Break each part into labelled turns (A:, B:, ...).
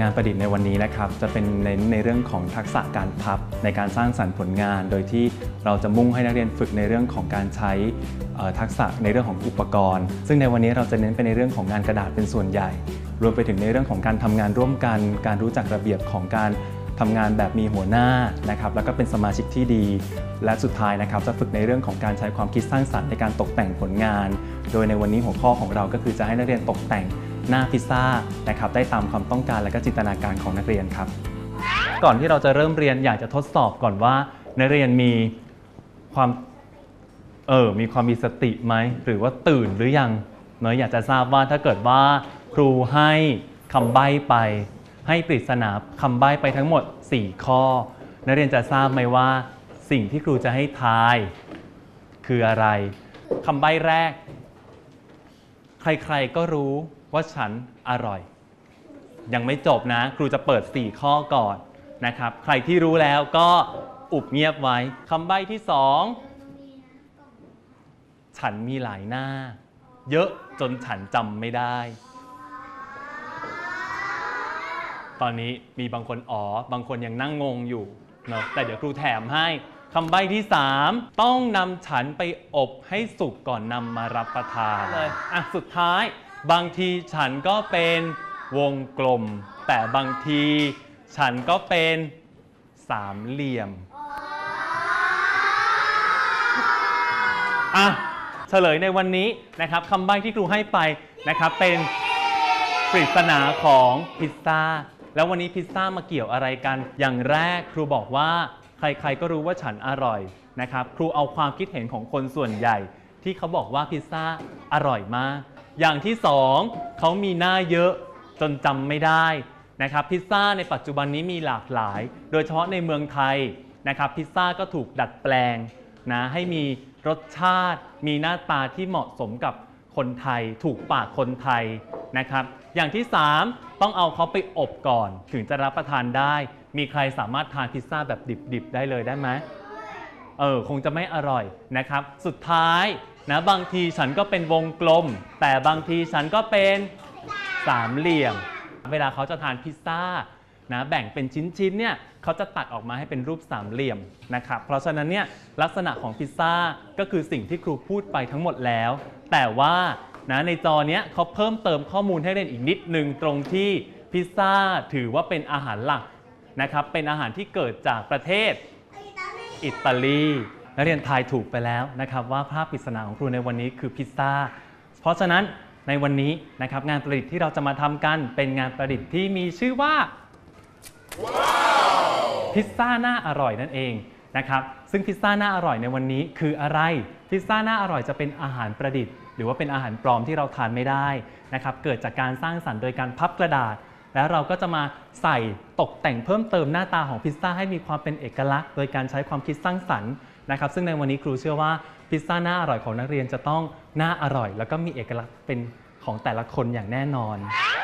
A: งานประดิษฐ์ในวันนี้นะครับ จะเป็นเน้นในเรื่องของทักษะการพับในการสร้างสรรค์ผลงาน โดยที่เราจะมุ่งให้นักเรียนฝึกในเรื่องของการใช้ทักษะในเรื่องของอุปกรณ์ ซึ่งในวันนี้เราจะเน้นไปในเรื่องของงานกระดาษเป็นส่วนใหญ่ รวมไปถึงในเรื่องของการทำงานร่วมกัน การรู้จักระเบียบของการทำงานแบบมีหัวหน้านะครับ แล้วก็เป็นสมาชิกที่ดี และสุดท้ายนะครับ จะฝึกในเรื่องของการใช้ความคิดสร้างสรรค์ในการตกแต่งผลงาน โดยในวันนี้หัวข้อของเราก็คือจะให้นักเรียนตกแต่ง หน้าพิซซ่านะครับได้ตามความต้องการและก็จินตนาการของนักเรียนครับ ก่อนที่เราจะเริ่มเรียนอยากจะทดสอบก่อนว่า นักเรียนมีความเออมีความมีสติไหมหรือว่าตื่นหรือยังเนอะอยากจะทราบว่าถ้าเกิดว่าครูให้คำใบ้ไป ให้ปริศนาคำใบ้ไปทั้งหมด 4 ข้อ นักเรียนจะทราบไหมว่า สิ่งที่ครูจะให้ทาย คืออะไรคำใบ้แรก ใครๆก็รู้ ว่าฉันอร่อย ยังไม่จบนะ ครูจะเปิด 4 ข้อก่อนนะครับ ใครที่รู้แล้วก็อุบเงียบไว้คำใบ้ที่ 2 ฉันมีหลายหน้า เยอะจนฉันจำไม่ได้ ตอนนี้มีบางคนอ๋อ บางคนยังนั่งงงอยู่เนาะแต่เดี๋ยวครูแถมให้คำใบ้ที่ 3 ต้องนำฉันไปอบให้สุกก่อนนำมารับประทานเลยอะสุดท้าย บางทีฉันก็เป็นวงกลม แต่บางทีฉันก็เป็นสามเหลี่ยม อะ เฉลยในวันนี้นะครับคำใบ้ที่ครูให้ไปนะครับเป็นปริศนาของพิซซ่า แล้ววันนี้พิซซ่ามาเกี่ยวอะไรกัน อย่างแรกครูบอกว่าใครๆก็รู้ว่าฉันอร่อยนะครับ ครูเอาความคิดเห็นของคนส่วนใหญ่ ที่เขาบอกว่าพิซซ่าอร่อยมาก อย่างที่สองเขามีหน้าเยอะจนจำไม่ได้นะครับพิซซ่าในปัจจุบันนี้มีหลากหลาย โดยเฉพาะในเมืองไทยนะครับพิซซ่าก็ถูกดัดแปลงนะให้มีรสชาติ มีหน้าตาที่เหมาะสมกับคนไทย ถูกปากคนไทยนะครับอย่างที่ 3 ต้องเอาเขาไปอบก่อน ถึงจะรับประทานได้ มีใครสามารถทานพิซซ่าแบบดิบๆ ได้เลยได้ไหมเออคงจะไม่อร่อยนะครับ สุดท้าย นะบางทีฉันก็เป็นวงกลม แต่บางทีฉันก็เป็นสามเหลี่ยม เวลาเขาจะทานพิซซ่านะแบ่งเป็นชิ้นๆเนี่ยเขาจะตัดออกมาให้เป็นรูปสามเหลี่ยมนะครับเพราะฉะนั้นเนี่ยลักษณะของพิซซ่าก็คือสิ่งที่ครูพูดไปทั้งหมดแล้ว แต่ว่านะในจอเนี้ยเขาเพิ่มเติมข้อมูลให้เล่นอีกนิดนึงตรงที่พิซซ่าถือว่าเป็นอาหารหลักนะครับเป็นอาหารที่เกิดจากประเทศอิตาลี นักเรียนทายถูกไปแล้วนะครับว่าภาพปริศนาของครูในวันนี้คือพิซซ่า เพราะฉะนั้นในวันนี้นะครับงานประดิษฐ์ที่เราจะมาทำกันเป็นงานประดิษฐ์ที่มีชื่อว่าพิซซ่าหน้าอร่อยนั่นเองนะครับซึ่งพิซซ่าหน้าอร่อยในวันนี้คืออะไร พิซซ่าหน้าอร่อยจะเป็นอาหารประดิษฐ์ หรือว่าเป็นอาหารปลอมที่เราทานไม่ได้นะครับเกิดจากการสร้างสรรค์โดยการพับกระดาษ แล้วเราก็จะมาใส่ตกแต่งเพิ่มเติมหน้าตาของพิซซ่าให้มีความเป็นเอกลักษณ์ โดยการใช้ความคิดสร้างสรรค์ นะครับซึ่งในวันนี้ครูเชื่อว่าพิซซ่าหน้าอร่อยของนักเรียนจะต้องหน้าอร่อย แล้วก็มีเอกลักษณ์เป็นของแต่ละคนอย่างแน่นอน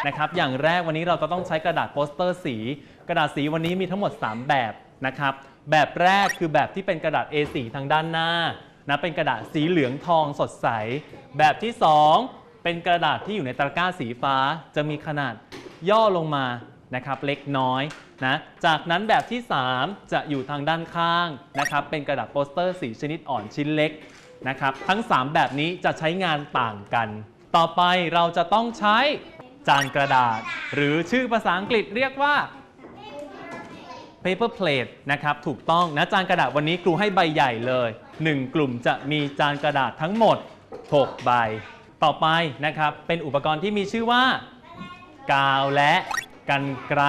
A: นะครับอย่างแรกวันนี้เราจะต้องใช้กระดาษโปสเตอร์สี กระดาษสีวันนี้มีทั้งหมด 3 แบบนะครับแบบแรกคือแบบที่เป็นกระดาษ A4 ทางด้านหน้านะเป็นกระดาษสีเหลืองทองสดใส แบบที่ 2 เป็นกระดาษที่อยู่ในตะกร้าสีฟ้า จะมีขนาดย่อลงมา นะครับเล็กน้อยนะจากนั้นแบบที่ 3 จะอยู่ทางด้านข้างนะครับเป็นกระดาษโปสเตอร์สีชนิดอ่อนชิ้นเล็กนะครับทั้ง 3 แบบนี้จะใช้งานต่างกัน ต่อไปเราจะต้องใช้จานกระดาษ หรือชื่อภาษาอังกฤษเรียกว่า paper plate นะครับถูกต้องนะจานกระดาษวันนี้ครูให้ใบใหญ่เลย 1 กลุ่มจะมีจานกระดาษทั้งหมด 6 ใบ ต่อไปนะครับเป็นอุปกรณ์ที่มีชื่อว่ากาวและ กันไกร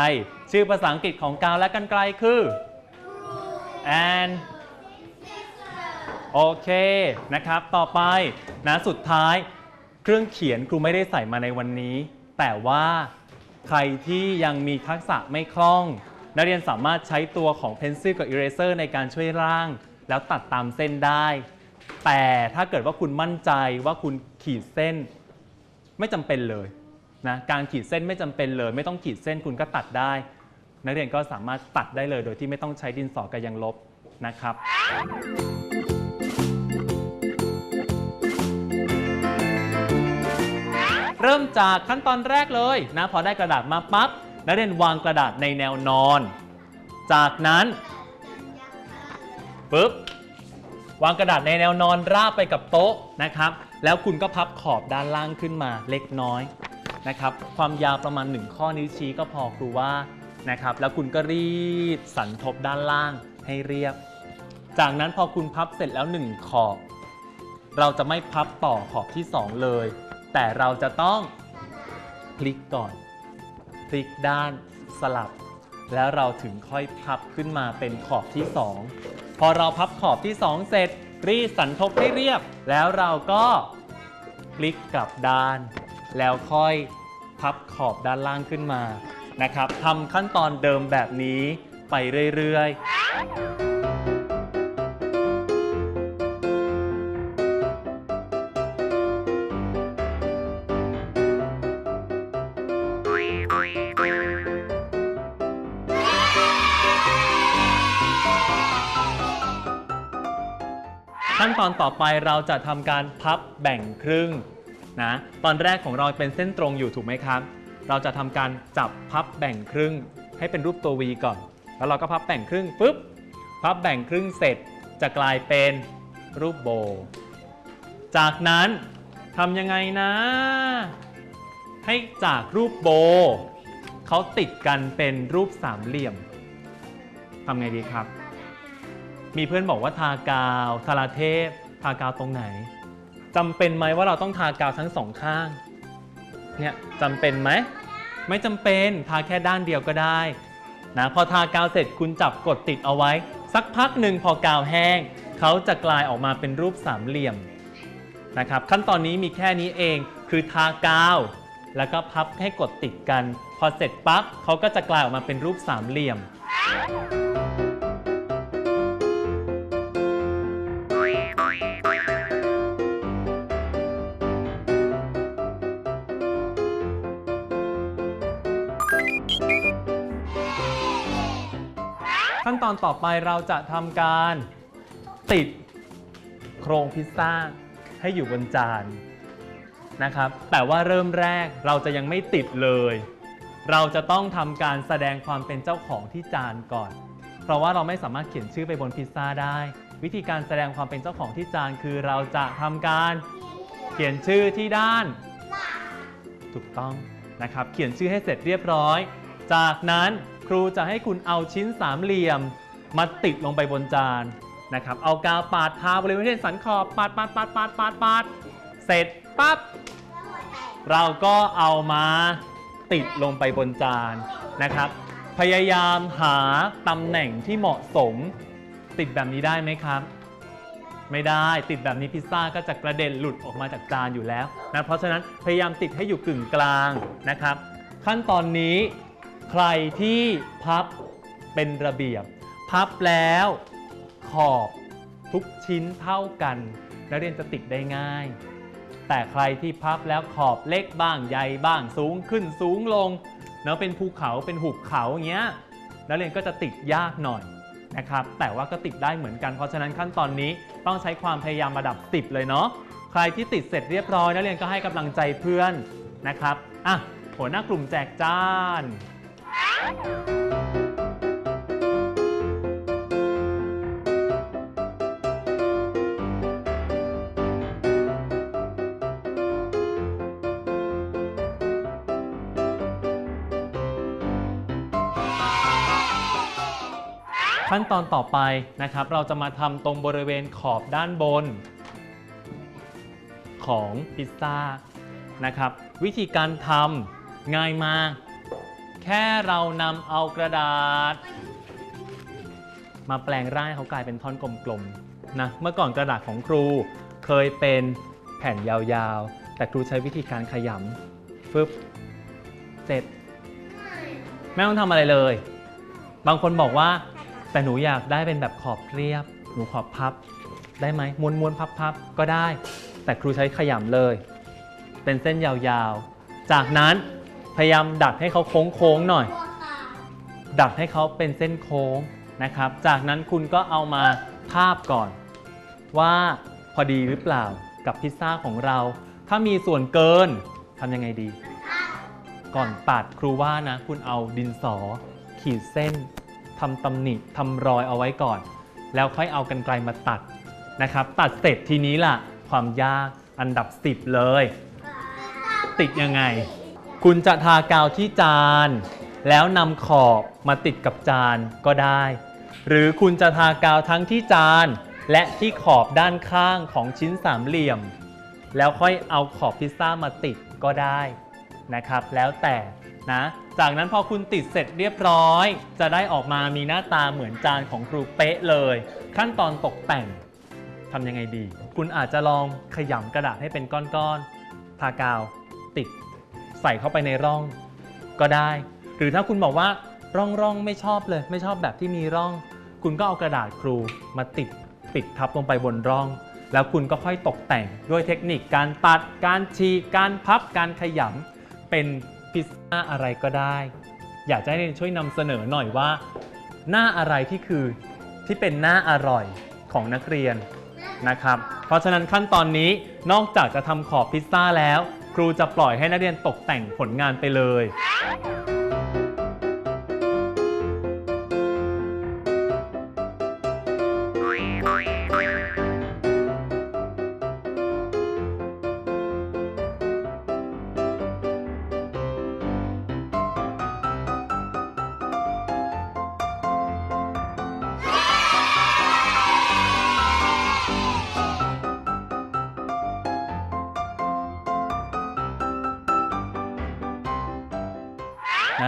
A: ชื่อภาษาอังกฤษของกาวและกันไกรคือ and โอเคนะครับ ต่อไปนะสุดท้าย เครื่องเขียนครูไม่ได้ใส่มาในวันนี้ แต่ว่าใครที่ยังมีทักษะไม่คล่อง นักเรียนสามารถใช้ตัวของ Pencil กับ Eraser ในการช่วยร่าง แล้วตัดตามเส้นได้ แต่ถ้าเกิดว่าคุณมั่นใจว่าคุณขีดเส้น ไม่จำเป็นเลย นะการขีดเส้นไม่จำเป็นเลย ไม่ต้องขีดเส้นคุณก็ตัดได้ นักเรียนก็สามารถตัดได้เลย โดยที่ไม่ต้องใช้ดินสอกระยังลบนะครับ เริ่มจากขั้นตอนแรกเลยนะพอได้กระดาษมาปั๊บนักเรียนวางกระดาษในแนวนอน จากนั้นปุ๊บวางกระดาษในแนวนอนราบไปกับโต๊ะนะครับ แล้วคุณก็พับขอบด้านล่างขึ้นมาเล็กน้อย นะครับความยาวประมาณ 1 ข้อนิ้วชี้ก็พอครูว่านะครับแล้วคุณก็รีดสันทบด้านล่างให้เรียบ จากนั้นพอคุณพับเสร็จแล้ว 1 ขอบ เราจะไม่พับต่อขอบที่ 2 เลย แต่เราจะต้องพลิกก่อน พลิกด้านสลับ แล้วเราถึงค่อยพับขึ้นมาเป็นขอบที่ 2 พอเราพับขอบที่ 2 เสร็จรีดสันทบให้เรียบ แล้วเราก็พลิกกลับด้าน แล้วค่อยพับขอบด้านล่างขึ้นมานะครับทำขั้นตอนเดิมแบบนี้ไปเรื่อยๆขั้นตอนต่อไปเราจะทำการพับแบ่งครึ่ง นะตอนแรกของเราเป็นเส้นตรงอยู่ถูกไหมครับ เราจะทำการจับพับแบ่งครึ่ง ให้เป็นรูปตัว V ก่อน แล้วเราก็พับแบ่งครึ่งปุ๊บพับแบ่งครึ่งเสร็จจะกลายเป็นรูปโบ จากนั้นทำยังไงนะ ให้จากรูปโบเขาติดกันเป็นรูปสามเหลี่ยมทำไงดีครับ มีเพื่อนบอกว่าทากาวทาราเทพ ทากาวตรงไหน จำเป็นไหมว่าเราต้องทากาวทั้งสองข้าง เนี่ยจำเป็นไหม ไม่จำเป็นทาแค่ด้านเดียวก็ได้นะพอทากาวเสร็จคุณจับกดติดเอาไว้ สักพักหนึ่งพอกาวแห้ง เขาจะกลายออกมาเป็นรูปสามเหลี่ยมนะครับขั้นตอนนี้มีแค่นี้เองคือทากาว แล้วก็พับให้กดติดกัน พอเสร็จปั๊บเขาก็จะกลายออกมาเป็นรูปสามเหลี่ยม ขั้นตอนต่อไปเราจะทำการติดโครงพิซซ่าให้อยู่บนจานนะครับ แต่ว่าเริ่มแรกเราจะยังไม่ติดเลย เราจะต้องทำการแสดงความเป็นเจ้าของที่จานก่อน เพราะว่าเราไม่สามารถเขียนชื่อไปบนพิซซ่าได้ วิธีการแสดงความเป็นเจ้าของที่จานคือเราจะทำการเขียนชื่อที่ด้าน ถูกต้องนะครับ เขียนชื่อให้เสร็จเรียบร้อย จากนั้น รูจะให้คุณเอาชิ้นสามเหลี่ยม มาติดลงไปบนจานนะครับ เอากาวปาดทาบริเวณสันขอบปาดปาดปาดปาดปาดปาดเสร็จปั๊บเราก็เอามาติดลงไปบนจานนะครับ พยายามหาตำแหน่งที่เหมาะสม ติดแบบนี้ได้ไหมครับ ไม่ได้ติดแบบนี้พิซซ่าก็จะกระเด็นหลุดออกมาจากจานอยู่แล้วนะเพราะฉะนั้นพยายามติดให้อยู่กึ่งกลางนะครับ ขั้นตอนนี้ ใครที่พับเป็นระเบียบ พับแล้วขอบทุกชิ้นเท่ากัน นักเรียนจะติดได้ง่าย แต่ใครที่พับแล้วขอบเล็กบ้างใหญ่บ้างสูงขึ้นสูงลงเนาะเป็นภูเขาเป็นหุบเขาอย่างเงี้ยนักเรียนก็จะติดยากหน่อยนะครับแต่ว่าก็ติดได้เหมือนกันเพราะฉะนั้นขั้นตอนนี้ต้องใช้ความพยายามระดับ10เลยเนาะใครที่ติดเสร็จเรียบร้อยนักเรียนก็ให้กำลังใจเพื่อนนะครับอะหัวหน้ากลุ่มแจกจาน ขั้นตอนต่อไปนะครับ เราจะมาทำตรงบริเวณขอบด้านบน ของพิซซ่านะครับ วิธีการทำง่ายมาก แค่เรานำเอากระดาษ มาแปลงร่างให้เขากลายเป็นท่อนกลมๆนะเมื่อก่อนกระดาษของครูเคยเป็นแผ่นยาวๆ แต่ครูใช้วิธีการขยำฟึบเสร็จ ไม่ต้องทำอะไรเลย บางคนบอกว่า แต่หนูอยากได้เป็นแบบขอบเรียบ หนูขอบพับ ได้ไหมม้วนม้วนพับพับก็ได้ แต่ครูใช้ขยำเลย เป็นเส้นยาวๆ จากนั้น พยายามดัดให้เขาโค้งๆหน่อย ดัดให้เขาเป็นเส้นโค้งนะครับ จากนั้นคุณก็เอามาทาบก่อน ว่าพอดีหรือเปล่ากับพิซซ่าของเรา ถ้ามีส่วนเกินทำยังไงดี ก่อนตัดครูว่านะ คุณเอาดินสอ ขีดเส้นทำตำหนิทำรอยเอาไว้ก่อน แล้วค่อยเอากันไกลมาตัดนะครับ ตัดเสร็จทีนี้ล่ะ ความยากอันดับ 10 เลย ติดยังไง คุณจะทากาวที่จาน แล้วนำขอบมาติดกับจานก็ได้ หรือคุณจะทากาวทั้งที่จาน และที่ขอบด้านข้างของชิ้นสามเหลี่ยม แล้วค่อยเอาขอบพิซซ่ามาติดก็ได้นะครับ แล้วแต่นะ จากนั้นพอคุณติดเสร็จเรียบร้อย จะได้ออกมามีหน้าตาเหมือนจานของครูเป๊ะเลย ขั้นตอนตกแต่งทำยังไงดี คุณอาจจะลองขยำกระดาษให้เป็นก้อนๆทากาวติด ใส่เข้าไปในร่องก็ได้ หรือถ้าคุณบอกว่าร่องร่องๆไม่ชอบเลย ไม่ชอบแบบที่มีร่อง คุณก็เอากระดาษครูมาติดปิดทับลงไปบนร่อง แล้วคุณก็ค่อยตกแต่งด้วยเทคนิคการตัดการฉีกการพับการขยำเป็นพิซซ่าอะไรก็ได้ อยากจะให้เรนช่วยนำเสนอหน่อยว่า หน้าอะไรที่คือที่เป็นหน้าอร่อยของนักเรียนนะครับ เพราะฉะนั้นขั้นตอนนี้นอกจากจะทำขอบพิซซ่าแล้ว ครูจะปล่อยให้นักเรียนตกแต่งผลงานไปเลย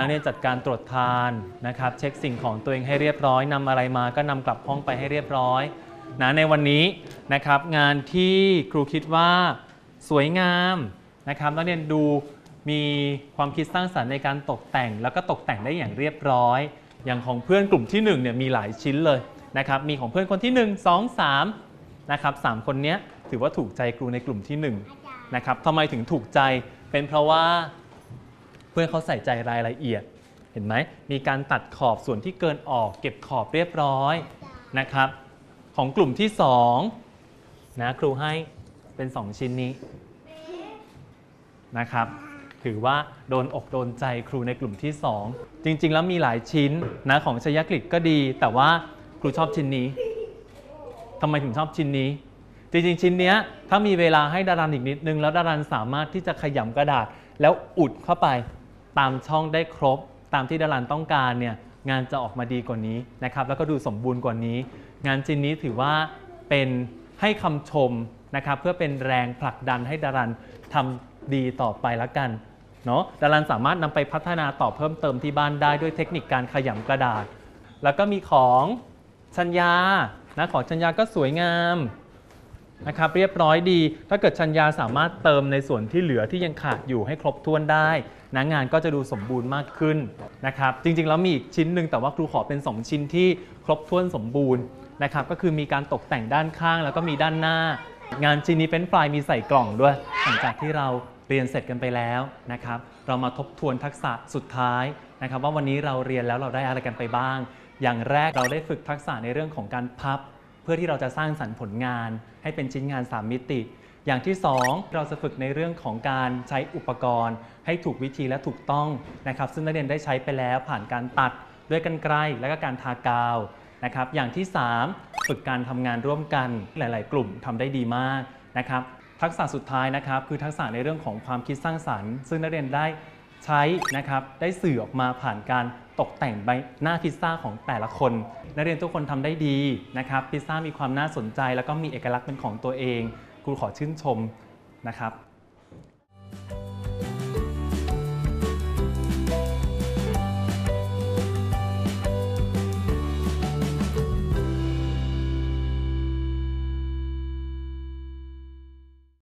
A: นะเนี่ยจัดการตรวจทานนะครับ เช็คสิ่งของตัวเองให้เรียบร้อยนำอะไรมาก็นำกลับห้องไปให้เรียบร้อยนะในวันนี้นะครับงานที่ครูคิดว่าสวยงามนะครับนักเรียนดูมีความคิดสร้างสรรค์ในการตกแต่ง แล้วก็ตกแต่งได้อย่างเรียบร้อย อย่างของเพื่อนกลุ่มที่1เนี่ยมีหลายชิ้นเลยนะครับมีของเพื่อนคนที่ 1 2 3นะครับสามคนนี้ถือว่าถูกใจครูในกลุ่มที่1นะครับทำไมถึงถูกใจเป็นเพราะว่า เพื่อนเขาใส่ใจรายละเอียด เห็นไหม มีการตัดขอบส่วนที่เกินออก เก็บขอบเรียบร้อยนะครับ ของกลุ่มที่2นะครูให้เป็น 2 ชิ้นนี้นะครับ ถือว่าโดนอกโดนใจครูในกลุ่มที่ 2 จริง ๆ แล้วมีหลายชิ้นนะของชยกฤษก็ดี แต่ว่าครูชอบชิ้นนี้ทำไมถึงชอบชิ้นนี้ จริง ๆ ชิ้นเนี้ยถ้ามีเวลาให้ดารันอีกนิดนึง แล้วดารันสามารถที่จะขยำกระดาษแล้วอุดเข้าไป ตามช่องได้ครบ ตามที่ดารันต้องการเนี่ยงานจะออกมาดีกว่านี้นะครับแล้วก็ดูสมบูรณ์กว่านี้ งานชิ้นนี้ถือว่าเป็นให้คำชมนะครับเพื่อเป็นแรงผลักดันให้ดารันทำดีต่อไปละกันเนาะดารันสามารถนำไปพัฒนาต่อเพิ่มเติมที่บ้านได้ด้วยเทคนิคการขยำกระดาษ แล้วก็มีของชัญญานะของชัญญาก็สวยงาม นะครับเรียบร้อยดี ถ้าเกิดชัญญาสามารถเติมในส่วนที่เหลือที่ยังขาดอยู่ให้ครบถ้วนได้นะงานก็จะดูสมบูรณ์มากขึ้นนะครับจริงๆแล้วมีอีกชิ้นหนึ่งแต่ว่าครูขอเป็น 2 ชิ้นที่ครบถ้วนสมบูรณ์นะครับก็คือมีการตกแต่งด้านข้างแล้วก็มีด้านหน้า งานชิ้นนี้เป็นปลายมีใส่กล่องด้วยหลังจากที่เราเรียนเสร็จกันไปแล้วนะครับเรามาทบทวนทักษะสุดท้ายนะครับว่าวันนี้เราเรียนแล้วเราได้อะไรกันไปบ้าง อย่างแรกเราได้ฝึกทักษะในเรื่องของการพับ เพื่อที่เราจะสร้างสรรค์ผลงาน ให้เป็นชิ้นงาน 3 มิติ อย่างที่ 2 เราจะฝึกในเรื่องของการใช้อุปกรณ์ ให้ถูกวิธีและถูกต้องนะครับ ซึ่งนักเรียนได้ใช้ไปแล้วผ่านการตัดด้วยกันไกลและก็การทากาวนะครับ อย่างที่ 3 ฝึกการทำงานร่วมกันหลาย ๆ กลุ่มทำได้ดีมากนะครับทักษะสุดท้ายนะครับคือทักษะในเรื่องของความคิดสร้างสรรค์ ซึ่งนักเรียนได้ ใช้นะครับได้สื่อออกมาผ่านการตกแต่งใบหน้าพิซซ่าของแต่ละคน นักเรียนทุกคนทำได้ดีนะครับพิซซ่ามีความน่าสนใจ แล้วก็มีเอกลักษณ์เป็นของตัวเองครูขอชื่นชมนะครับ